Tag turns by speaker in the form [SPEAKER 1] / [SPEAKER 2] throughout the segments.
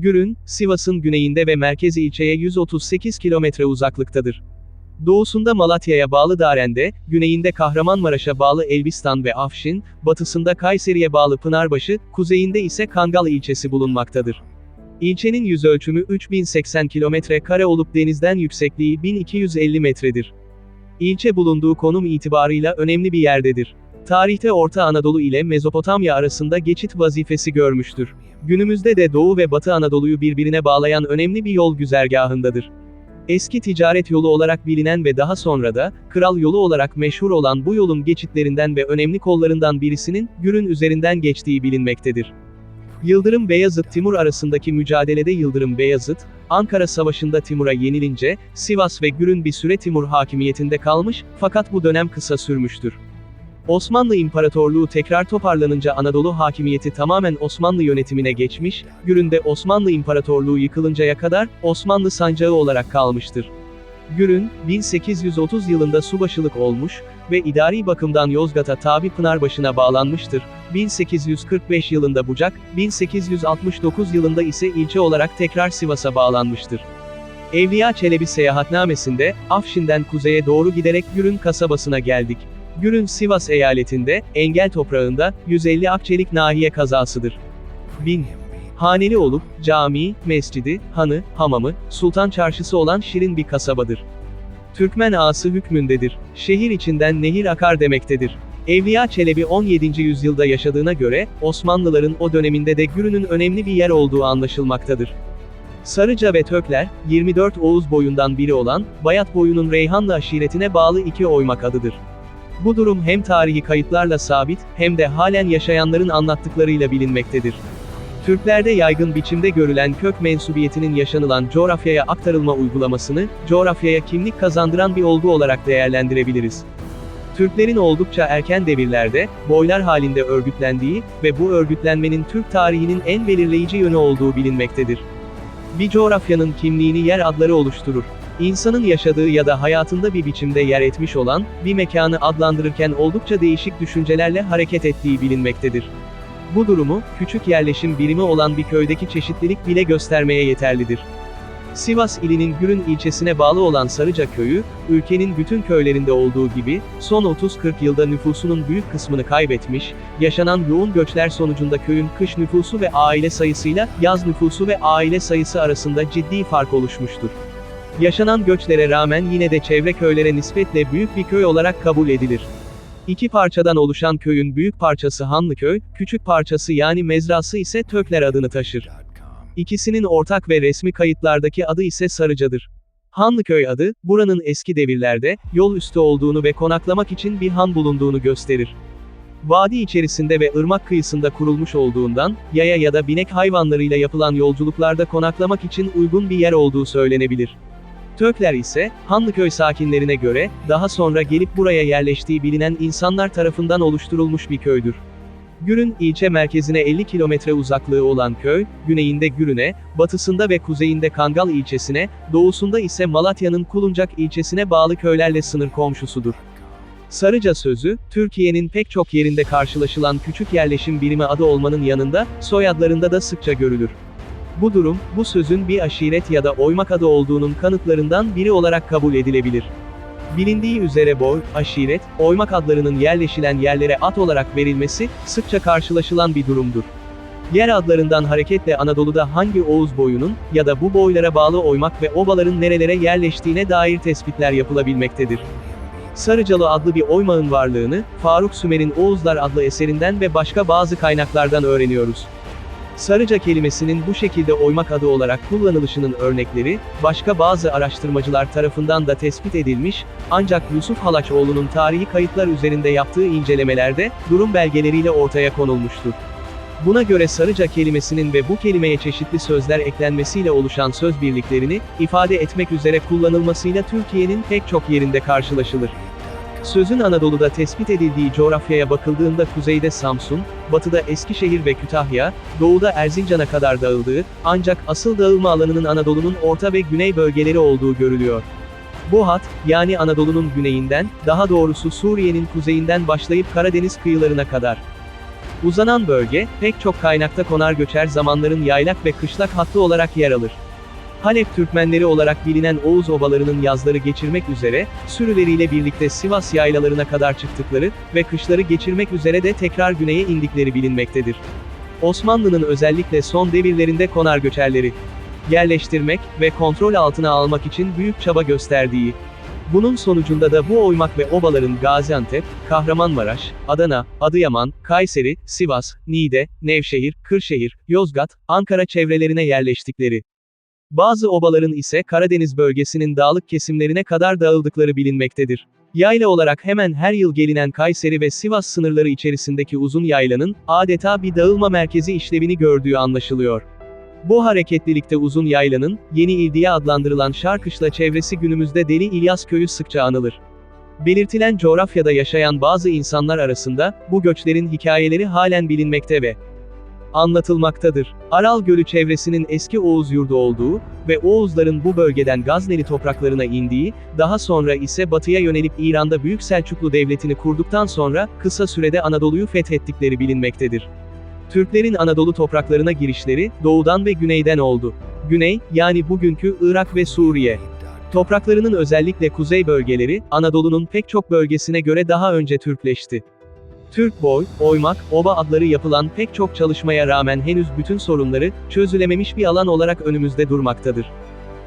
[SPEAKER 1] Gürün, Sivas'ın güneyinde ve merkez ilçeye 138 kilometre uzaklıktadır. Doğusunda Malatya'ya bağlı Daren'de, güneyinde Kahramanmaraş'a bağlı Elbistan ve Afşin, batısında Kayseri'ye bağlı Pınarbaşı, kuzeyinde ise Kangal ilçesi bulunmaktadır. İlçenin yüzölçümü 3080 kilometre kare olup denizden yüksekliği 1250 metredir. İlçe bulunduğu konum itibarıyla önemli bir yerdedir. Tarihte Orta Anadolu ile Mezopotamya arasında geçit vazifesi görmüştür. Günümüzde de Doğu ve Batı Anadolu'yu birbirine bağlayan önemli bir yol güzergahındadır. Eski ticaret yolu olarak bilinen ve daha sonra da, Kral Yolu olarak meşhur olan bu yolun geçitlerinden ve önemli kollarından birisinin, Gürün üzerinden geçtiği bilinmektedir. Yıldırım Beyazıt Timur arasındaki mücadelede Yıldırım Beyazıt, Ankara Savaşı'nda Timur'a yenilince, Sivas ve Gürün bir süre Timur hakimiyetinde kalmış, fakat bu dönem kısa sürmüştür. Osmanlı İmparatorluğu tekrar toparlanınca Anadolu hakimiyeti tamamen Osmanlı yönetimine geçmiş, Gürün'de Osmanlı İmparatorluğu yıkılıncaya kadar, Osmanlı sancağı olarak kalmıştır. Gürün, 1830 yılında subaşılık olmuş ve idari bakımdan Yozgat'a tabi Pınarbaşı'na bağlanmıştır. 1845 yılında Bucak, 1869 yılında ise ilçe olarak tekrar Sivas'a bağlanmıştır. Evliya Çelebi seyahatnamesinde, Afşin'den kuzeye doğru giderek Gürün kasabasına geldik. Gürün Sivas eyaletinde, Engel toprağında, 150 Akçelik nahiye kazasıdır. 1000. Haneli olup, cami, mescidi, hanı, hamamı, sultan çarşısı olan şirin bir kasabadır. Türkmen ağası hükmündedir. Şehir içinden nehir akar demektedir. Evliya Çelebi 17. yüzyılda yaşadığına göre, Osmanlıların o döneminde de Gürün'ün önemli bir yer olduğu anlaşılmaktadır. Sarıca ve Tökler, 24 Oğuz boyundan biri olan, Bayat boyunun Reyhanlı aşiretine bağlı iki oymak adıdır. Bu durum hem tarihi kayıtlarla sabit, hem de halen yaşayanların anlattıklarıyla bilinmektedir. Türklerde yaygın biçimde görülen kök mensubiyetinin yaşanılan coğrafyaya aktarılma uygulamasını, coğrafyaya kimlik kazandıran bir olgu olarak değerlendirebiliriz. Türklerin oldukça erken devirlerde, boylar halinde örgütlendiği ve bu örgütlenmenin Türk tarihinin en belirleyici yönü olduğu bilinmektedir. Bir coğrafyanın kimliğini yer adları oluşturur. İnsanın yaşadığı ya da hayatında bir biçimde yer etmiş olan, bir mekanı adlandırırken oldukça değişik düşüncelerle hareket ettiği bilinmektedir. Bu durumu, küçük yerleşim birimi olan bir köydeki çeşitlilik bile göstermeye yeterlidir. Sivas ilinin Gürün ilçesine bağlı olan Sarıca köyü, ülkenin bütün köylerinde olduğu gibi, son 30-40 yılda nüfusunun büyük kısmını kaybetmiş, yaşanan yoğun göçler sonucunda köyün kış nüfusu ve aile sayısıyla, yaz nüfusu ve aile sayısı arasında ciddi fark oluşmuştur. Yaşanan göçlere rağmen yine de çevre köylere nispetle büyük bir köy olarak kabul edilir. İki parçadan oluşan köyün büyük parçası Hanlıköy, küçük parçası yani mezrası ise Tökler adını taşır. İkisinin ortak ve resmi kayıtlardaki adı ise Sarıca'dır. Hanlıköy adı, buranın eski devirlerde, yol üstü olduğunu ve konaklamak için bir han bulunduğunu gösterir. Vadi içerisinde ve ırmak kıyısında kurulmuş olduğundan, yaya ya da binek hayvanlarıyla yapılan yolculuklarda konaklamak için uygun bir yer olduğu söylenebilir. Tökler ise, Hanlıköy sakinlerine göre, daha sonra gelip buraya yerleştiği bilinen insanlar tarafından oluşturulmuş bir köydür. Gürün, ilçe merkezine 50 kilometre uzaklığı olan köy, güneyinde Gürün'e, batısında ve kuzeyinde Kangal ilçesine, doğusunda ise Malatya'nın Kuluncak ilçesine bağlı köylerle sınır komşusudur. Sarıca sözü, Türkiye'nin pek çok yerinde karşılaşılan küçük yerleşim birimi adı olmanın yanında, soyadlarında da sıkça görülür. Bu durum, bu sözün bir aşiret ya da oymak adı olduğunun kanıtlarından biri olarak kabul edilebilir. Bilindiği üzere boy, aşiret, oymak adlarının yerleşilen yerlere at olarak verilmesi, sıkça karşılaşılan bir durumdur. Yer adlarından hareketle Anadolu'da hangi Oğuz boyunun, ya da bu boylara bağlı oymak ve obaların nerelere yerleştiğine dair tespitler yapılabilmektedir. Sarıcalı adlı bir oymağın varlığını, Faruk Sümer'in Oğuzlar adlı eserinden ve başka bazı kaynaklardan öğreniyoruz. Sarıca kelimesinin bu şekilde oymak adı olarak kullanılışının örnekleri, başka bazı araştırmacılar tarafından da tespit edilmiş, ancak Yusuf Halaçoğlu'nun tarihi kayıtlar üzerinde yaptığı incelemelerde, durum belgeleriyle ortaya konulmuştur. Buna göre Sarıca kelimesinin ve bu kelimeye çeşitli sözler eklenmesiyle oluşan söz birliklerini, ifade etmek üzere kullanılmasıyla Türkiye'nin pek çok yerinde karşılaşılır. Sözün Anadolu'da tespit edildiği coğrafyaya bakıldığında kuzeyde Samsun, batıda Eskişehir ve Kütahya, doğuda Erzincan'a kadar dağıldığı, ancak asıl dağılma alanının Anadolu'nun orta ve güney bölgeleri olduğu görülüyor. Bu hat, yani Anadolu'nun güneyinden, daha doğrusu Suriye'nin kuzeyinden başlayıp Karadeniz kıyılarına kadar. Uzanan bölge, pek çok kaynakta konar göçer zamanların yaylak ve kışlak hattı olarak yer alır. Halep Türkmenleri olarak bilinen Oğuz obalarının yazları geçirmek üzere, sürüleriyle birlikte Sivas yaylalarına kadar çıktıkları ve kışları geçirmek üzere de tekrar güneye indikleri bilinmektedir. Osmanlı'nın özellikle son devirlerinde konar göçerleri yerleştirmek ve kontrol altına almak için büyük çaba gösterdiği, bunun sonucunda da bu oymak ve obaların Gaziantep, Kahramanmaraş, Adana, Adıyaman, Kayseri, Sivas, Niğde, Nevşehir, Kırşehir, Yozgat, Ankara çevrelerine yerleştikleri, bazı obaların ise Karadeniz bölgesinin dağlık kesimlerine kadar dağıldıkları bilinmektedir. Yayla olarak hemen her yıl gelinen Kayseri ve Sivas sınırları içerisindeki uzun yaylanın, adeta bir dağılma merkezi işlevini gördüğü anlaşılıyor. Bu hareketlilikte uzun yaylanın, Yeni İl diye adlandırılan Şarkışla çevresi günümüzde Deli İlyas köyü sıkça anılır. Belirtilen coğrafyada yaşayan bazı insanlar arasında, bu göçlerin hikayeleri halen bilinmekte ve anlatılmaktadır. Aral Gölü çevresinin eski Oğuz yurdu olduğu ve Oğuzların bu bölgeden Gazneli topraklarına indiği, daha sonra ise batıya yönelip İran'da Büyük Selçuklu Devleti'ni kurduktan sonra, kısa sürede Anadolu'yu fethettikleri bilinmektedir. Türklerin Anadolu topraklarına girişleri, doğudan ve güneyden oldu. Güney, yani bugünkü Irak ve Suriye. Topraklarının özellikle kuzey bölgeleri, Anadolu'nun pek çok bölgesine göre daha önce Türkleşti. Türk boy, oymak, oba adları yapılan pek çok çalışmaya rağmen henüz bütün sorunları, çözülememiş bir alan olarak önümüzde durmaktadır.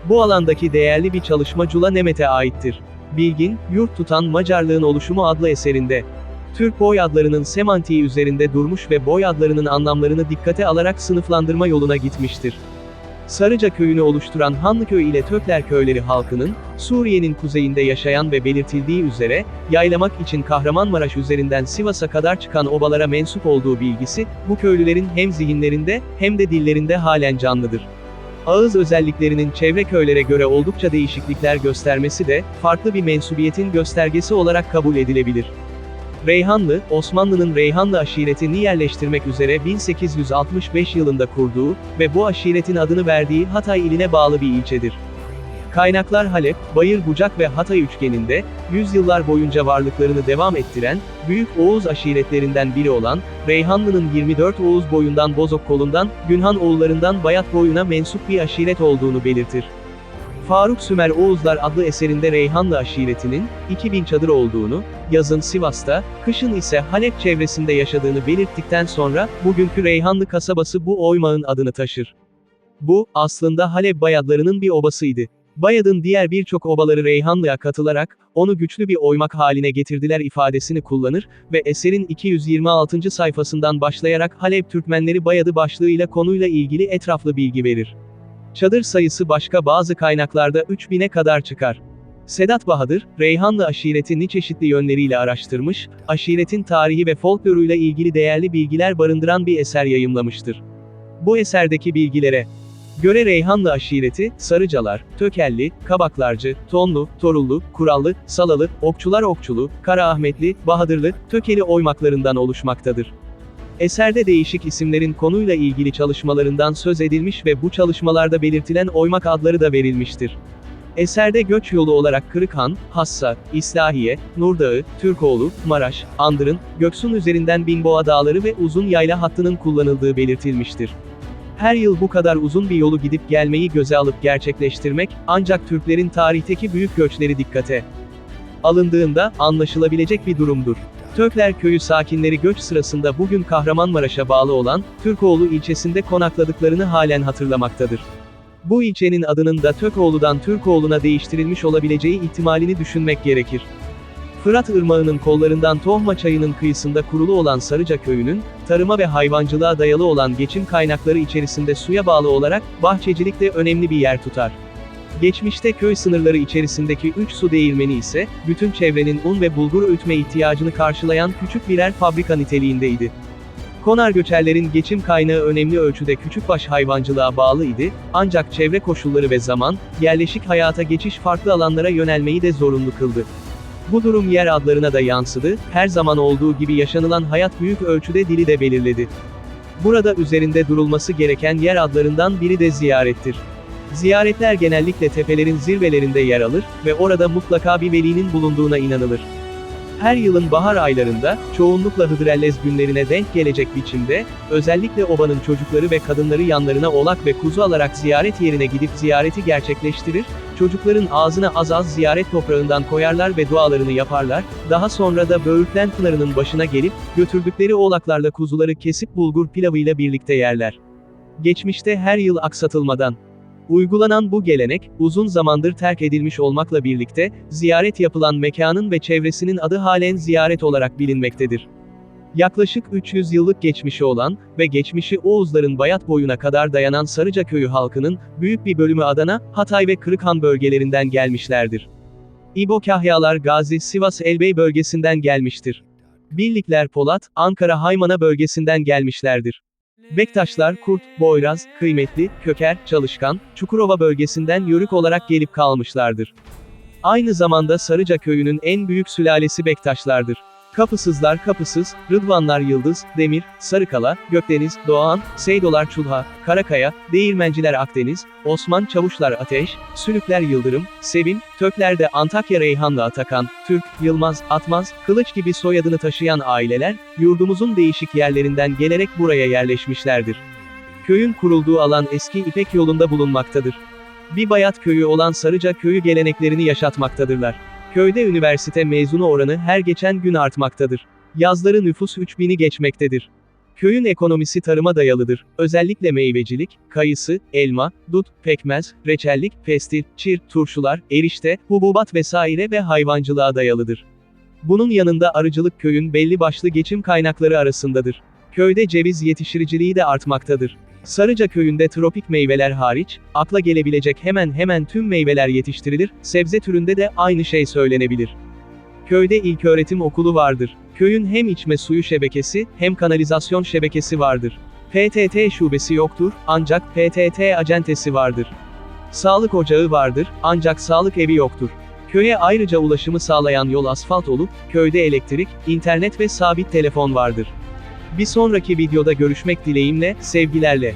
[SPEAKER 1] Bu alandaki değerli bir çalışma Cula Nemet'e aittir. Bilgin, Yurt Tutan Macarlığın Oluşumu adlı eserinde, Türk boy adlarının semantiği üzerinde durmuş ve boy adlarının anlamlarını dikkate alarak sınıflandırma yoluna gitmiştir. Sarıca köyünü oluşturan Hanlıköy ile Tökler köyleri halkının, Suriye'nin kuzeyinde yaşayan ve belirtildiği üzere, yaylamak için Kahramanmaraş üzerinden Sivas'a kadar çıkan obalara mensup olduğu bilgisi, bu köylülerin hem zihinlerinde, hem de dillerinde halen canlıdır. Ağız özelliklerinin çevre köylere göre oldukça değişiklikler göstermesi de, farklı bir mensubiyetin göstergesi olarak kabul edilebilir. Reyhanlı, Osmanlı'nın Reyhanlı aşiretini yerleştirmek üzere 1865 yılında kurduğu ve bu aşiretin adını verdiği Hatay iline bağlı bir ilçedir. Kaynaklar Halep, Bayır Bucak ve Hatay üçgeninde, yüzyıllar boyunca varlıklarını devam ettiren, Büyük Oğuz aşiretlerinden biri olan, Reyhanlı'nın 24 Oğuz boyundan Bozok kolundan, Günhan oğullarından Bayat boyuna mensup bir aşiret olduğunu belirtir. Faruk Sümer Oğuzlar adlı eserinde Reyhanlı aşiretinin, 2000 çadır olduğunu, yazın Sivas'ta, kışın ise Halep çevresinde yaşadığını belirttikten sonra, bugünkü Reyhanlı kasabası bu oymağın adını taşır. Bu, aslında Halep Bayadlarının bir obasıydı. Bayad'ın diğer birçok obaları Reyhanlı'ya katılarak, onu güçlü bir oymak haline getirdiler ifadesini kullanır ve eserin 226. sayfasından başlayarak Halep Türkmenleri Bayad'ı başlığıyla konuyla ilgili etraflı bilgi verir. Çadır sayısı başka bazı kaynaklarda 3000'e kadar çıkar. Sedat Bahadır, Reyhanlı aşiretini çeşitli yönleriyle araştırmış, aşiretin tarihi ve folkloruyla ilgili değerli bilgiler barındıran bir eser yayımlamıştır. Bu eserdeki bilgilere göre Reyhanlı aşireti, Sarıcalar, Tökelli, Kabaklarcı, Tonlu, Torullu, Kurallı, Salalı, Okçular Okçulu, Karaahmetli, Bahadırlı, Tökeli oymaklarından oluşmaktadır. Eserde değişik isimlerin konuyla ilgili çalışmalarından söz edilmiş ve bu çalışmalarda belirtilen oymak adları da verilmiştir. Eserde göç yolu olarak Kırıkhan, Hassa, İslahiye, Nurdağı, Türkoğlu, Maraş, Andırın, Göksun üzerinden Binboğa Dağları ve uzun yayla hattının kullanıldığı belirtilmiştir. Her yıl bu kadar uzun bir yolu gidip gelmeyi göze alıp gerçekleştirmek, ancak Türklerin tarihteki büyük göçleri dikkate alındığında, anlaşılabilecek bir durumdur. Tökler köyü sakinleri göç sırasında bugün Kahramanmaraş'a bağlı olan, Türkoğlu ilçesinde konakladıklarını halen hatırlamaktadır. Bu ilçenin adının da Tökoğlu'dan Türkoğlu'na değiştirilmiş olabileceği ihtimalini düşünmek gerekir. Fırat Irmağı'nın kollarından Tohma Çayı'nın kıyısında kurulu olan Sarıca köyünün, tarıma ve hayvancılığa dayalı olan geçim kaynakları içerisinde suya bağlı olarak, bahçecilikte önemli bir yer tutar. Geçmişte köy sınırları içerisindeki 3 su değirmeni ise, bütün çevrenin un ve bulgur öğütme ihtiyacını karşılayan küçük birer fabrika niteliğindeydi. Konar göçerlerin geçim kaynağı önemli ölçüde küçükbaş hayvancılığa bağlı idi, ancak çevre koşulları ve zaman, yerleşik hayata geçiş farklı alanlara yönelmeyi de zorunlu kıldı. Bu durum yer adlarına da yansıdı, her zaman olduğu gibi yaşanılan hayat büyük ölçüde dili de belirledi. Burada üzerinde durulması gereken yer adlarından biri de ziyarettir. Ziyaretler genellikle tepelerin zirvelerinde yer alır ve orada mutlaka bir velinin bulunduğuna inanılır. Her yılın bahar aylarında, çoğunlukla Hıdrellez günlerine denk gelecek biçimde, özellikle obanın çocukları ve kadınları yanlarına oğlak ve kuzu alarak ziyaret yerine gidip ziyareti gerçekleştirir, çocukların ağzına az az ziyaret toprağından koyarlar ve dualarını yaparlar, daha sonra da Böğürtlen Pınarı'nın başına gelip, götürdükleri oğlaklarla kuzuları kesip bulgur pilavıyla birlikte yerler. Geçmişte her yıl aksatılmadan, Uygulanan bu gelenek, uzun zamandır terk edilmiş olmakla birlikte, ziyaret yapılan mekanın ve çevresinin adı halen ziyaret olarak bilinmektedir. Yaklaşık 300 yıllık geçmişi olan ve geçmişi Oğuzların Bayat boyuna kadar dayanan Sarıca köyü halkının, büyük bir bölümü Adana, Hatay ve Kırıkhan bölgelerinden gelmişlerdir. İbo Kahyalar Gazi, Sivas Elbey bölgesinden gelmiştir. Birlikler Polat, Ankara Haymana bölgesinden gelmişlerdir. Bektaşlar Kurt, Boyraz, Kıymetli, Köker, Çalışkan, Çukurova bölgesinden yörük olarak gelip kalmışlardır. Aynı zamanda Sarıca köyünün en büyük sülalesi Bektaşlardır. Kapısızlar Kapısız, Rıdvanlar Yıldız, Demir, Sarıkala, Gökdeniz, Doğan, Seydolar Çulha, Karakaya, Değirmenciler Akdeniz, Osman Çavuşlar Ateş, Sülükler Yıldırım, Sevim, Tökler'de Antakya Reyhanlı Atakan, Türk, Yılmaz, Atmaz, Kılıç gibi soyadını taşıyan aileler, yurdumuzun değişik yerlerinden gelerek buraya yerleşmişlerdir. Köyün kurulduğu alan eski İpek yolunda bulunmaktadır. Bir bayat köyü olan Sarıca köyü geleneklerini yaşatmaktadırlar. Köyde üniversite mezunu oranı her geçen gün artmaktadır. Yazları nüfus 3000'i geçmektedir. Köyün ekonomisi tarıma dayalıdır. Özellikle meyvecilik, kayısı, elma, dut, pekmez, reçellik, pestil, çir, turşular, erişte, hububat vesaire ve hayvancılığa dayalıdır. Bunun yanında arıcılık köyün belli başlı geçim kaynakları arasındadır. Köyde ceviz yetiştiriciliği de artmaktadır. Sarıca köyünde tropik meyveler hariç, akla gelebilecek hemen hemen tüm meyveler yetiştirilir, sebze türünde de aynı şey söylenebilir. Köyde ilköğretim okulu vardır. Köyün hem içme suyu şebekesi, hem kanalizasyon şebekesi vardır. PTT şubesi yoktur, ancak PTT acentesi vardır. Sağlık ocağı vardır, ancak sağlık evi yoktur. Köye ayrıca ulaşımı sağlayan yol asfalt olup, köyde elektrik, internet ve sabit telefon vardır. Bir sonraki videoda görüşmek dileğimle, sevgilerle.